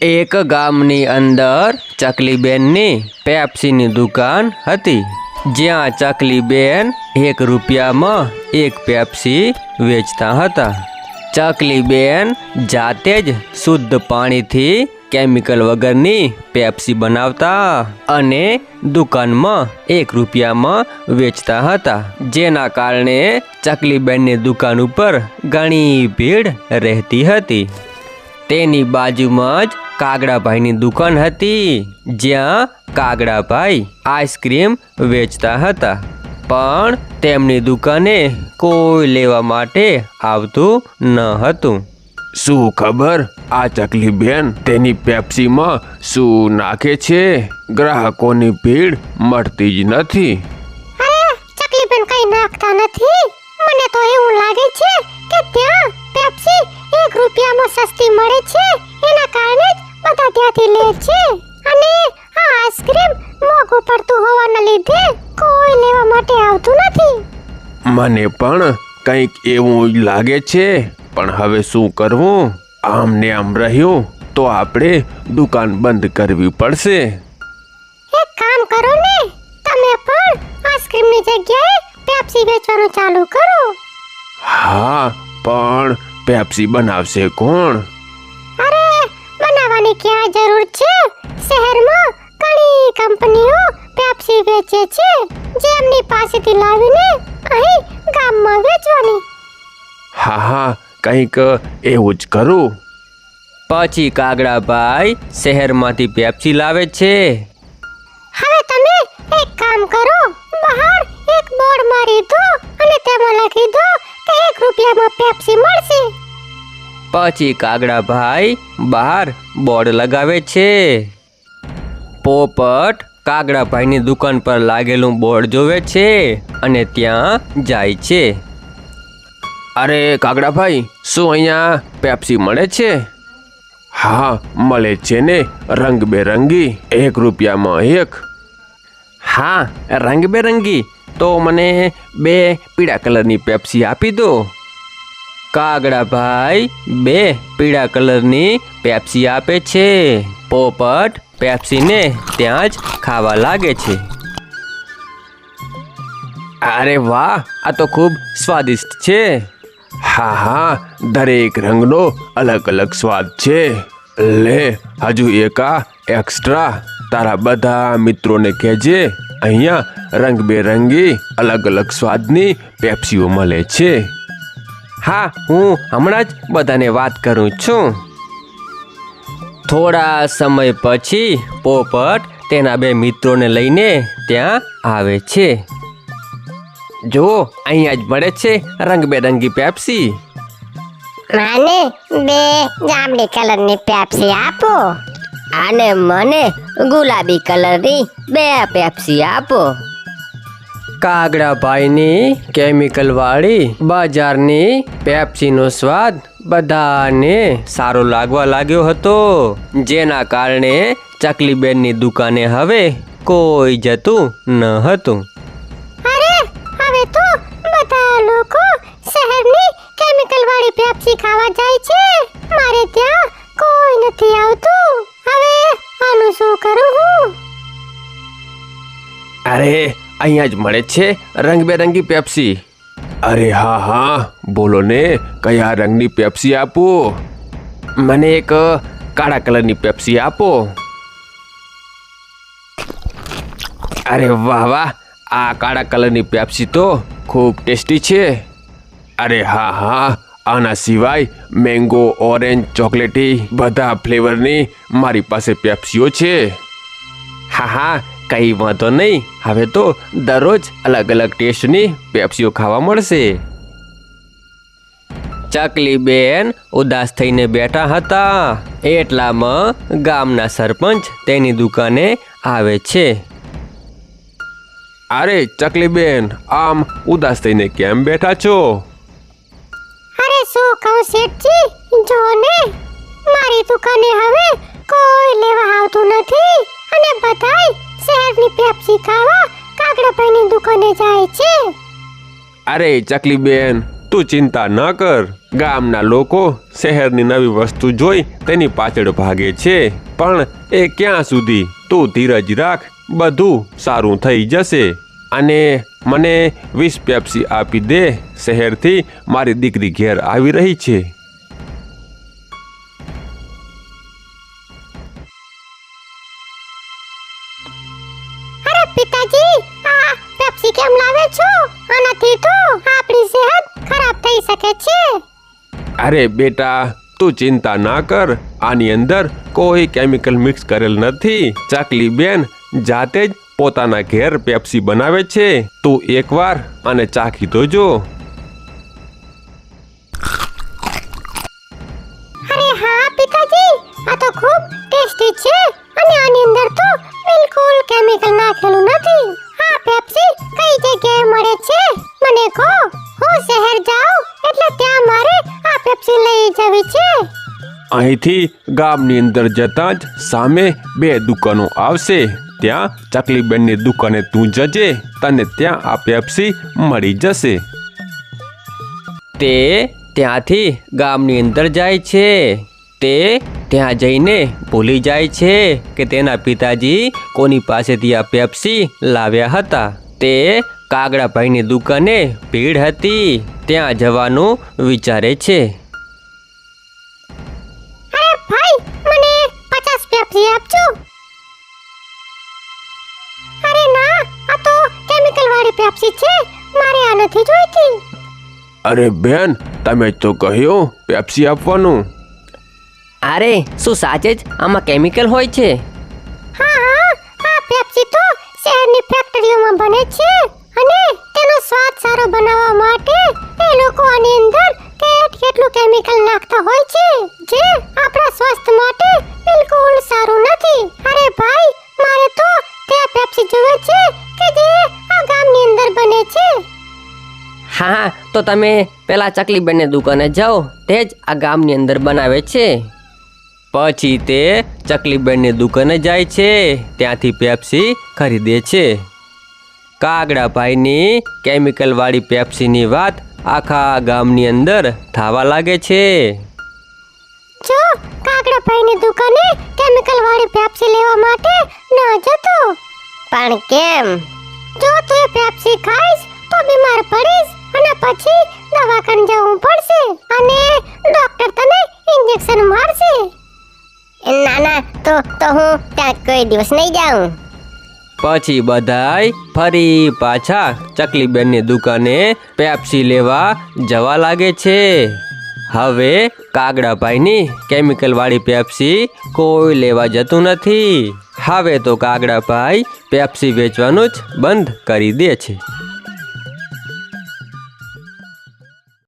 એક ગામની અંદર ચકલીબેનની પેપ્સીની દુકાન હતી. જ્યાં ચકલીબેન એક રૂપિયામાં એક પેપ્સી વેચતા હતા. ચકલીબેન જાતે જ શુદ્ધ પાણીથી કેમિકલ વગરની પેપ્સી બનાવતા અને દુકાનમાં એક રૂપિયામાં વેચતા હતા. જેના કારણે ચકલીબેનની દુકાન ઉપર ઘણી ભીડ રહેતી હતી. તેની બાજુમાં જ કાગડાભાઈની દુકાન હતી જ્યાં કાગડાભાઈ આઈસ્ક્રીમ વેચતા હતા. પણ તેમની દુકાને કોઈ લેવા માટે આવતું ન હતું. શું ખબર? આ ચકલી બેન તેની પેપ્સીમાં શું નાખે છે? ગ્રાહકોની ભીડ મળતી જ નથી. અરે ચકલીબેન કઈ નાખતા નથી? મને તો એવું લાગે છે કે ત્યાં પેપ્સી એક રૂપિયામાં સસ્તી મળે છે એના કારણે જ બધા ત્યાંથી લે છે. અને આ આઈસ્ક્રીમ મોંઘું પડતું હોવાના લીધે કોઈ લેવા માટે આવતું નથી. મને પણ કંઈક એવું લાગે છે પણ હવે શું કરવું? આમ ને આમ રહ્યું તો આપણે દુકાન બંધ કરવી પડશે. એક કામ કરો ને તમે પણ આઈસ્ક્રીમની જગ્યાએ પેપ્સી વેચવાનું ચાલુ કરો. હા પણ પેપ્સી બનાવશે કોણ? અરે બનાવવાની ક્યાં જરૂર છે? શહેરમાં ઘણી કંપનીઓ પેપ્સી વેચે છે જેમની પાસેથી લાવીને અહીં ગામમાં વેચવાની. હા હા કંઈક એવું જ કરું. પછી કાગડાભાઈ શહેરમાંથી પેપ્સી લાવે છે. હવે તમે એક કામ કરો બહાર એક બોર્ડ મારી દો અને તેમાં લખી દો એક રૂપિયામાં પેપ્સી મળશે. પછી કાગડાભાઈ બહાર બોર્ડ લગાવે છે. પોપટ કાગડાભાઈની દુકાન પર લાગેલું બોર્ડ જોવે છે અને ત્યાં જાય છે. અરે કાગડાભાઈ શું અહીંયા પેપ્સી મળે છે? હા, મળે છે ને, રંગબેરંગી, એક રૂપિયામાં એક. હા, રંગબેરંગી તો મને બે પીળા કલરની પેપ્સી આપી દો. કાગડા ભાઈ, બે પીળા કલરની પેપ્સી આપે છે. પોપટ પેપ્સીને ત્યાં જ ખાવા લાગે છે. અરે વાહ, આ તો ખૂબ સ્વાદિષ્ટ છે. હા હા, દરેક રંગનો અલગ અલગ સ્વાદ છે. લે, હજુ એકા એક્સ્ટ્રા તારા બધા મિત્રોને કહેજે. અહીંયા રંગબેરંગી અલગ અલગ સ્વાદની પેપ્સીઓ મળે છે. હા, હું હમણાં જ બધાને વાત કરું છું. થોડા સમય પછી પોપટ તેના બે મિત્રોને લઈને ત્યાં આવે છે. જો, અહીંયા જ મળે છે રંગબેરંગી પેપ્સી. મને બે જાંબલી કલરની પેપ્સી આપો. અને મને ગુલાબી કલરની બે પેપ્સી આપો. કાગડાભાઈની કેમિકલ વાળી બજારની પેપ્સીનો સ્વાદ બધાને સારો લાગવા લાગ્યો હતો. જેના કારણે ચકલીબેનની દુકાને હવે કોઈ જતું ન હતું. અરે હવે તો બધા લોકો શહેરની કેમિકલ વાળી પેપ્સી ખાવા જાય છે. મારે ત્યાં કોઈ નથી આવતું. કરું અરે, અહીંયા જ મળે છે રંગબેરંગી પેપ્સી. અરે હા હા, બોલો ને, કયા રંગની પેપ્સી આપો? મને એક કાળા કલરની પેપ્સી આપો. અરે વાહ વાહ, આ કાળા કલરની પેપ્સી તો ખૂબ ટેસ્ટી છે. અરે હા હા આના સિવાય મેંગો ઓરેન્જ ચોકલેટી બધા ફ્લેવરની મારી પાસે પેપ્સીઓ છે. હા હા, કંઈ વાંધો નહીં. હવે તો દરરોજ અલગ અલગ ટેસ્ટની પેપ્સીઓ ખાવા મળશે. ચકલી બેન ઉદાસ થઈને બેઠા હતા. એટલામાં ગામના સરપંચ તેની દુકાને આવે છે. અરે ચકલી બેન, આમ ઉદાસ થઈને કેમ બેઠા છો? કહું શેઠજી જો ને મારી દુકાને હવે કોઈ લેવા આવતું નથી. અને બધાય શહેરની પેપ્સી ખાવા કાગડાભાઈની દુકાને જાય છે. અરે ચકલી બેન તું ચિંતા ન કર. ગામના લોકો શહેરની નવી વસ્તુ જોઈ તેની પાછળ ભાગે છે. પણ એ ક્યાં સુધી? તું ધીરજ રાખ, બધું સારું થઈ જશે. અને મને વીસ પેપ્સી આપી દે શહેરથી મારી દીકરી ઘેર આવી રહી છે. અરે પિતાજી આ પેપ્સી કેમ લાવે છો? આનાથી તો આપણી સેહત ખરાબ થઈ શકે છે. અરે બેટા તું ચિંતા ના કર. આની અંદર કોઈ કેમિકલ મિક્સ કરેલ નથી. ચકલી બેન જાતે જ પોતાના ઘેર પેપ્સી બનાવે છે તું એકવાર આને ચાખી તો જો અરે હા પિતાજી આ તો ખૂબ ટેસ્ટી છે અને આની અંદર તો બિલકુલ કેમિકલ નાખેલું નથી. આ પેપ્સી કઈ જગ્યાએ મળે છે? મને કહો હું શહેર જાઉં એટલે ત્યાં મારે આ પેપ્સી લઈ જવી છે. અહીંથી ગામની અંદર જતાં જ સામે બે દુકાનો આવશે. ત્યાં ચકલીબેનની દુકાને તું જજે તને ત્યાં આ પેપ્સી મળી જશે. તે ત્યાંથી ગામની અંદર જાય છે. તે ત્યાં જઈને ભૂલી જાય છે કે તેના પિતાજી કોની પાસેથી આ પેપ્સી લાવ્યા હતા. તે કાગડાભાઈની દુકાને ભીડ હતી ત્યાં જવાનું વિચારે છે. અરે ભાઈ મને પચાસ પેપ્સી આપજો. વાળી પેપ્સી છે મારે આ નથી જોઈતી અરે બેન તમે તો કહ્યું પેપ્સી આપવાનું. અરે શું સાચે જ? આમાં કેમિકલ હોય છે. હા હા આ પેપ્સી તો શહેરની ફેક્ટરીઓમાં બને છે. અને તેનો સ્વાદ સારો બનાવવા માટે એ લોકો આની અંદર કેટ કેટલું કેમિકલ નાખતા હોય છે જે આપણા સ્વાસ્થ્ય તો તમે પેલા ચકલીબેનની દુકાને જાઓ તે જ આ ગામની અંદર બનાવે છે. પછી તે ચકલીબેનની દુકાને જાય છે ત્યાંથી પેપ્સી ખરીદે છે. કાગડાભાઈની કેમિકલવાળી પેપ્સીની વાત આખા ગામની અંદર થવા લાગે છે. જો કાગડાભાઈની દુકાને કેમિકલવાળી પેપ્સી લેવા માટે ના જતો. પણ કેમ? જો તું પેપ્સી ખાઈશ તો બીમાર પડીશ. અને પછી દવાખાને જવું પડશે અને ડોક્ટર તને ઇન્જેક્શન મારશે. ના ના તો તો હું ત્યાં કોઈ દિવસ નહીં જાઉં. પછી બધાય ફરી પાછા ચકલીબેનની દુકાને પેપ્સી લેવા જવા લાગે છે. હવે કાગડાભાઈની કેમિકલવાળી પેપ્સી કોઈ લેવા જતું નથી. હવે તો કાગડાભાઈ પેપ્સી વેચવાનું જ બંધ કરી દે છે.